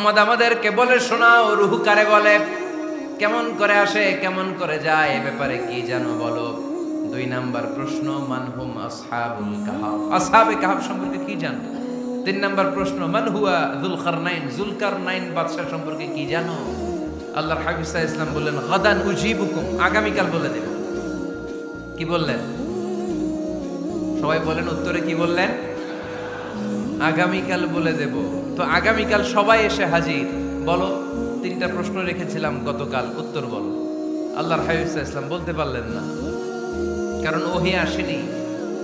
মোহাম্মদ আমাদেরকে বলে শোনাও, রুহু কারে বলে? কেমন করে আসে, কেমন করে যায়, এ ব্যাপারে কি জানো বলো? দুই নাম্বার প্রশ্ন, মানহুম আসহাবুল কাহাফ আসহাবে কাহাফ সম্পর্কে কি জানো? তিন নাম্বার প্রশ্ন, মান হুয়া জুলকারনাইন জুলকারনাইন বাদশা সম্পর্কে কি জানো? আল্লাহর হাবিব ইসলাম বললেন, গাদান উজিবুকুম। আগামীকাল বলে দেব। কি বললেন? সবাই বলেন উত্তরে কি বললেন? আগামীকাল বলে দেব। তো আগামীকাল সবাই এসে হাজির। বলো, তিনটা প্রশ্ন রেখেছিলাম গতকাল, উত্তর বলো। আল্লাহর হাবিব ইসলাম বলতে পারলেন না। কারণ ওহি আসেনি।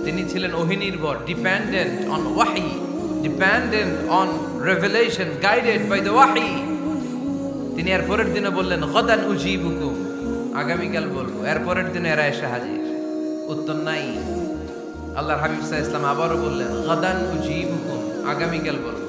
তিনি ছিলেন ওহি নির্ভর ডিপেন্ডেন্ট অন ওয়াহি dependent on revelation guided by the ওয়াহি তিনি এর পরের দিনে বললেন, গদান উজিবুকুম। আগামীকাল বলব, এর পরের দিনে এরা এসে হাজির। উত্তর নাই। আল্লাহর হাবিব সাহা ইসলাম আবারও বললেন, গদান উজিবুকুম। আগামীকাল বলব।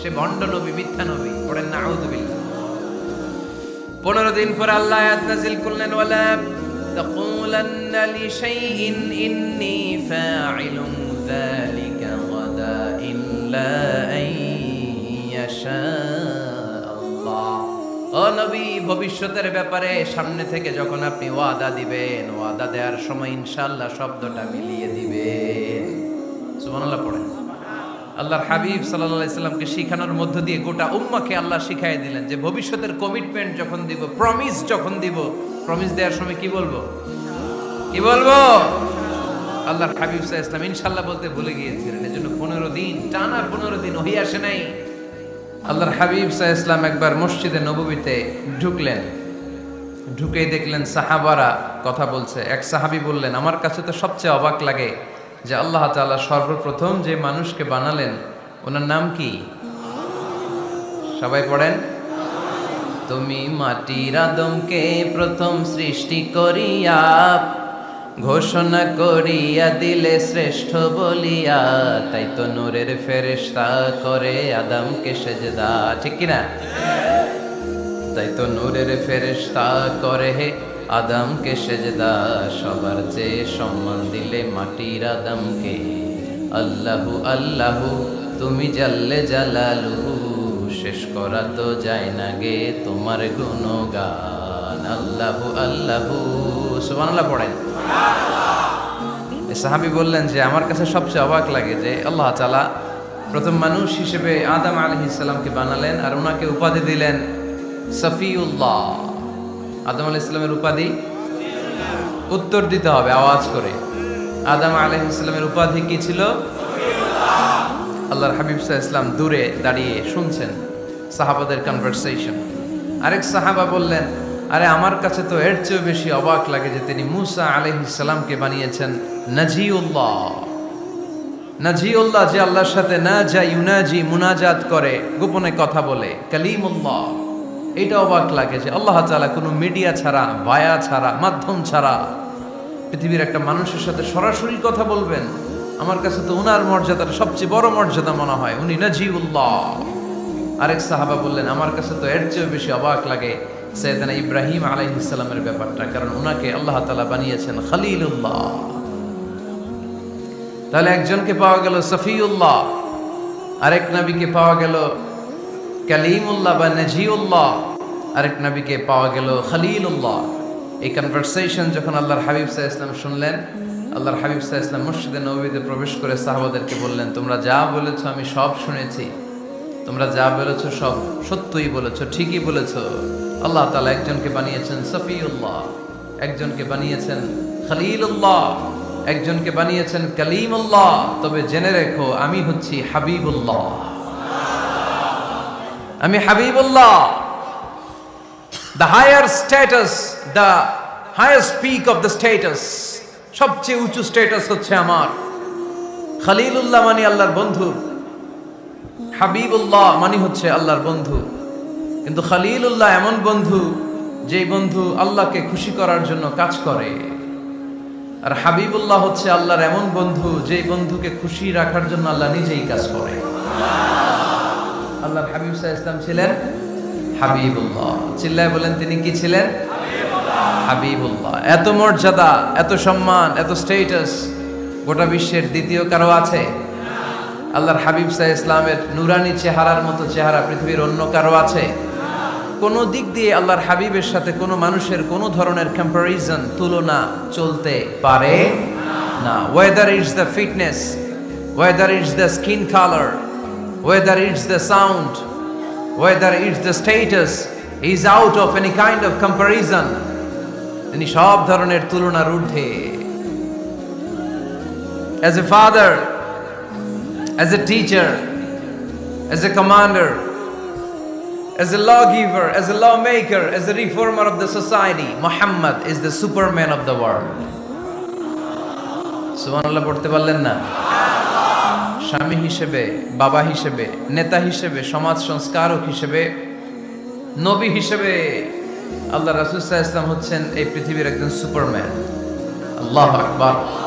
সে ভণ্ড নবী মিথ্যা নবী পড়েন না আউদুবিল্লাহ পনেরো দিন পর আল্লাহ আয়াত নাজিল করলেন ওয়ালা تقولن لشيء إني فاعل ذلك غدا إلا أن يشاء الله ও নবী ভবিষ্যতের ব্যাপারে সামনে থেকে যখন আপনি ওয়াদা দিবেন ওয়াদা দেওয়ার সময় ইনশাআল্লাহ শব্দটা মিলিয়ে দিবেন সুবহানাল্লাহ পড়েন আল্লাহর হাবিব সাল্লাহ সাল্লামকে শিখানোর মধ্য দিয়ে গোটা উম্মাকে আল্লাহ শিখাই দিলেন যে ভবিষ্যতের কমিটমেন্ট যখন দিব প্রমিস যখন দিব প্রমিস দেওয়ার সময় কি বলব? কি বলব? আল্লাহর হাবিব সাহা ইসলাম ইনশাল্লাহ বলতে ভুলে গিয়েছিলেন এই জন্য পনেরো দিন, টানা পনেরো দিন ওহি আসে নাই। আল্লাহর হাবিব সাহা ইসলাম একবার মসজিদে নবীতে ঢুকলেন। ঢুকেই দেখলেন সাহাবারা কথা বলছে। এক সাহাবি বললেন, আমার কাছে তো সবচেয়ে অবাক লাগে যে আল্লাহ তাআলা সর্বপ্রথম যে মানুষকে বানালেন, ওনার নাম কি? সবাই পড়েন। তুমি মাটির আদমকে প্রথম সৃষ্টি করিয়া, ঘোষণা করিয়া দিলে শ্রেষ্ঠ বলিয়া, তাই তো নূরের ফেরেশতা করে আদমকে সেজদা। ঠিক কিনা? তাই তো নূরের ফেরেশতা করে হে আদমকে সেজদা। সবার চেয়ে সম্মান দিলে মাটির আদমকে। আল্লাহু আল্লাহু, তুমি জাল্লে জালালুহু, শেষ করা তো যায় না গে তোমার গুণগান। আল্লাহু আল্লাহু, সুবহানাল্লাহ পড়েন। সাহাবী বললেন যে, আমার কাছে সবচেয়ে অবাক লাগে যে, আল্লাহ তাআলা প্রথম মানুষ হিসেবে আদম সালামকে বানালেন আর ওনাকে উপাধি দিলেন। সফিউল্লাহ। আদম আলাহ ইসলামের উপাধি? উত্তর দিতে হবে, আওয়াজ করে। আদম আলাহ ইসলামের উপাধি কি ছিল? আল্লাহর হাবিব সাহা ইসলাম দূরে দাঁড়িয়ে শুনছেন সাহাবাদের কনভারসেশন আরেক সাহাবা বললেন, আরে, আমার কাছে তো এর চেয়েও বেশি অবাক লাগে যে তিনি মুসা আলহিসাল্লামকে বানিয়েছেন নাজিউল্লাহ। নাজিউল্লাহ যে আল্লাহর সাথে না যা ইউনাজি মুনাজাত করে, গোপনে কথা বলে। কালিমুল্লাহ। এটা অবাক লাগে যে আল্লাহ তালা কোনো মিডিয়া ছাড়া ভায়া ছাড়া, মাধ্যম ছাড়া পৃথিবীর একটা মানুষের সাথে সরাসরি কথা বলবেন। আমার কাছে তো উনার মর্যাদার সবচেয়ে বড় মর্যাদা মনে হয়, উনি নাজিউল্লাহ। আরেক সাহাবা বললেন, আমার কাছে তো এর চেয়েও বেশি অবাক লাগে সৈয়দানা ইব্রাহিম আলাইহিসসালামের ব্যাপারটা, কারণ ওনাকে আল্লাহ তালা বানিয়েছেন খলিলুল্লাহ। তাহলে একজনকে পাওয়া গেল সফিউল্লাহ, আরেক নবীকে পাওয়া গেল কালিমুল্লাহ বা নাজিউল্লাহ, আরেক নবীকে পাওয়া গেল খলিলুল্লাহ। এই কনভারসেশন যখন আল্লাহর হাবিব সাহা ইসলাম শুনলেন, আল্লাহর হাবিব সাহা ইসলাম মসজিদে নবীতে প্রবেশ করে সাহাবাদেরকে বললেন, তোমরা যা বলেছ আমি সব শুনেছি। তোমরা যা বলেছ সব সত্যই বলেছ, ঠিকই বলেছ। আল্লাহ তালা একজনকে বানিয়েছেন সফিউল্লাহ, একজনকে বানিয়েছেন খলিলুল্লাহ, একজনকে বানিয়েছেন কালিমুল্লাহ। তবে জেনে রেখো, আমি হচ্ছি হাবিবুল্লাহ। আমি Habibullah. The higher status the higher speak of the status সবচেয়ে উঁচু স্ট্যাটাস হচ্ছে আমার। খালিলুল্লাহ মানে আল্লাহর বন্ধু। হাবিবুল্লাহ মানে হচ্ছে আল্লাহর বন্ধু। কিন্তু খালিলুল্লাহ এমন বন্ধু যেই বন্ধু আল্লাহকে খুশি করার জন্য কাজ করে। আর হাবিবুল্লাহ হচ্ছে আল্লাহর এমন বন্ধু যেই বন্ধুকে খুশি রাখার জন্য আল্লাহ নিজেই কাজ করে। আল্লাহর হাবিব সাহা ইসলাম ছিলেন হাবিবুল্লাহ। চিল্লায় বলেন তিনি কি ছিলেন? হাবিবুল্লাহ। এত মর্যাদা, এত সম্মান, এত স্টেটাস গোটা বিশ্বের দ্বিতীয় কারও আছে? আল্লাহর হাবিব সাহ ইসলামের নুরানি চেহারার মতো চেহারা পৃথিবীর অন্য কারও আছে? কোনো দিক দিয়ে আল্লাহর হাবিবের সাথে কোনো মানুষের কোনো ধরনের কম্পারিজন তুলনা চলতে পারে না। Whether is the fitness whether is the skin colour weather it's the sound weather it's the status is out of any kind of comparison তিনি সব ধরনের তুলনার ঊর্ধ্বে as a father as a teacher as a commander as a lawgiver as a lawmaker as a reformer of the society muhammad is the superman of the world সুবহানাল্লাহ পড়তে পারলেন না স্বামী হিসেবে, বাবা হিসেবে, নেতা হিসেবে, সমাজ সংস্কারক হিসেবে, নবী হিসেবে আল্লাহ রাসুল ইসলাম হচ্ছেন এই পৃথিবীর একজন সুপারম্যান। আল্লাহ আকবার।